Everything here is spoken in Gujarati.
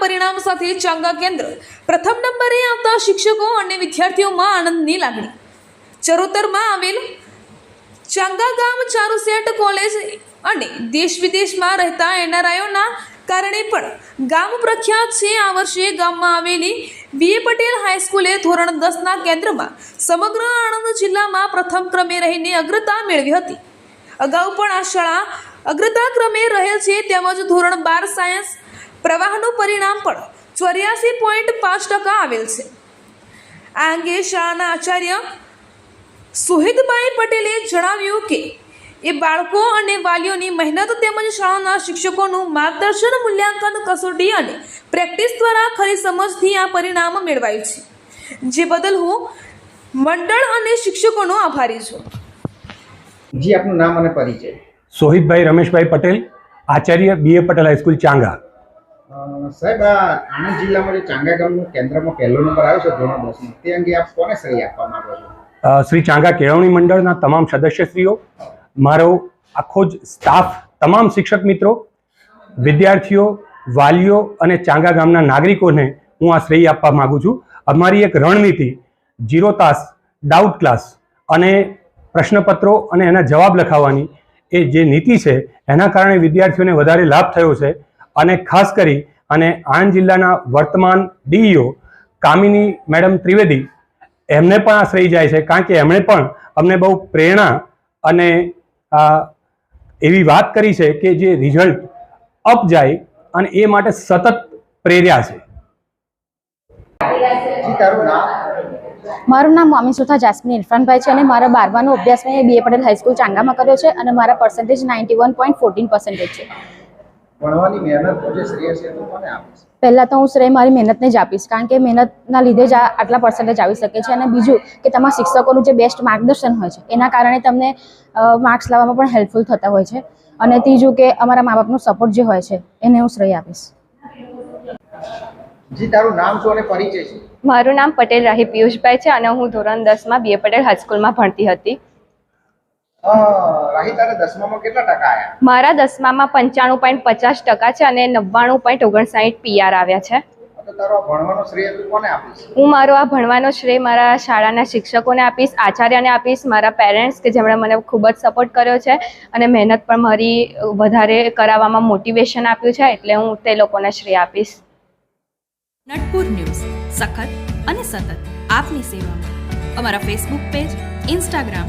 પરિણામ સાથે ચાંગા કેન્દ્ર પ્રથમ નંબરે આવતા શિક્ષકો અને વિદ્યાર્થીઓમાં આનંદની લાગણી. ચરોતરમાં આવેલ ચાંગા ગામ ચારુસેટ કોલેજ અને દેશ વિદેશમાં રહેતા એનઆરઆઈઓના કારણે પણ ગામ પ્રખ્યાત છે. આ વર્ષે ગામમાં આવેલી બીએ પટેલ હાઈસ્કૂલે ધોરણ દસના કેન્દ્રમાં સમગ્ર આણંદ જિલ્લામાં પ્રથમ ક્રમે રહીને અગ્રતા મેળવી હતી. અગાઉ પણ આ શાળા અગ્રતા ક્રમે રહેલ છે. તેમજ ધોરણ બાર સાયન્સ પ્રવાહનું પરિણામ પણ ચોર્યાસી પોઈન્ટ પાંચ ટકા આવેલ છે. આ અંગે શાળાના આચાર્ય સુહિતભાઈ પટેલે જણાવ્યું કે એ બાળકો અને વાલીઓની મહેનત તેમજ શાળાના શિક્ષકોનું માર્ગદર્શન મૂલ્યાંકન કસોટી અને પ્રેક્ટિસ દ્વારા ખરી સમજથી આ પરિણામ મેળવાયું છે. જે બદલ હું મંડળ અને શિક્ષકોનો આભારી છું. જી આપનું નામ અને પરિચય. સોહિતભાઈ રમેશભાઈ પટેલ આચાર્ય બીએ પટેલ હાઈસ્કૂલ ચાંગા. સાહેબ આણંદ જિલ્લામાં જે ચાંગા ગામનું કેન્દ્રમાં પહેલો નંબર આવ્યો છે, ધોરણ દસમાં તે અંગે આપ કોને શ્રેય આપવા માંગો છો? શ્રી ચાંગા કેળવણી મંડળના તમામ સદસ્યશ્રીઓ, મારો આખો જ સ્ટાફ તમામ શિક્ષક મિત્રો, વિદ્યાર્થીઓ, વાલીઓ અને ચાંગા ગામના નાગરિકોને હું આ શ્રેય આપવા માગું છું. અમારી એક રણનીતિ જીરો તાસ ડાઉટ ક્લાસ અને પ્રશ્નપત્રો અને એના જવાબ લખાવવાની એ જે નીતિ છે, એના કારણે વિદ્યાર્થીઓને વધારે લાભ થયો છે. અને ખાસ કરી અને આણંદ જિલ્લાના વર્તમાન ડીઈઓ કામિની મેડમ ત્રિવેદી એમને પણ આશ્રય જાય છે. કારણ કે એમણે પણ અમને બહુ પ્રેરણા અને એવી વાત કરી છે કે જે રિઝલ્ટ અપ જાય અને એ માટે સતત પ્રેર્યા છે. મારું નામ મામી સુથા જાસ્મીન ઇરફાનભાઈ છે અને મારા બારમાનો અભ્યાસ મેં બીએ પટેલ હાઈસ્કૂલ ચાંગામાં કર્યો છે અને મારા percentage ninety one point fourteen percentage છે. ભણવાની મહેનતનો જે શ્રેય છે તો કોને આપીશ પહેલાં તો હું શ્રેય મારી મહેનતને જ આપીશ કારણ કે મહેનતના લીધે જ આટલા પર્સન્ટેજ આવી શકે છે અને બીજું કે તમારા શિક્ષકોનું જે બેસ્ટ માર્ગદર્શન હોય છે એના કારણે તમને માર્ક્સ લાવવામાં પણ હેલ્પફુલ થતા હોય છે. અને ત્રીજું કે અમારા મા બાપનો સપોર્ટ જે હોય છે એને હું શ્રેય આપીશ. જી તારું નામ શું અને પરિચય છે મારું નામ પટેલ રાહી પિયુષભાઈ છે અને હું ધોરણ દસમાં બીએ પટેલ હાઈસ્કૂલમાં ભણતી હતી અ, રાહી તારે દસમામાં કેટલા ટકા આવ્યા મારા દસમામાં પંચાણું પોઈન્ટ પચાસ ટકા છે અને નવ્વાણું પોઈન્ટ ઓગણસાઠ પીઆર આવ્યા છે. તો તારો આ ભણવાનો શ્રેય તું કોને આપીશ? હું મારો આ ભણવાનો શ્રેય મારા શાળાના શિક્ષકોને આપીશ આચાર્યને આપીશ મારા પેરેન્ટ્સ કે જેમણે મને ખૂબ જ સપોર્ટ કર્યો છે અને મહેનત પણ મારી વધારે કરાવવામાં મોટિવેશન આપ્યું છે એટલે હું તે લોકોને શ્રેય આપીશ. નટપુર ન્યૂઝ સખત અને સતત આપની સેવામાં. અમારા ફેસબુક પેજ ઇન્સ્ટાગ્રામ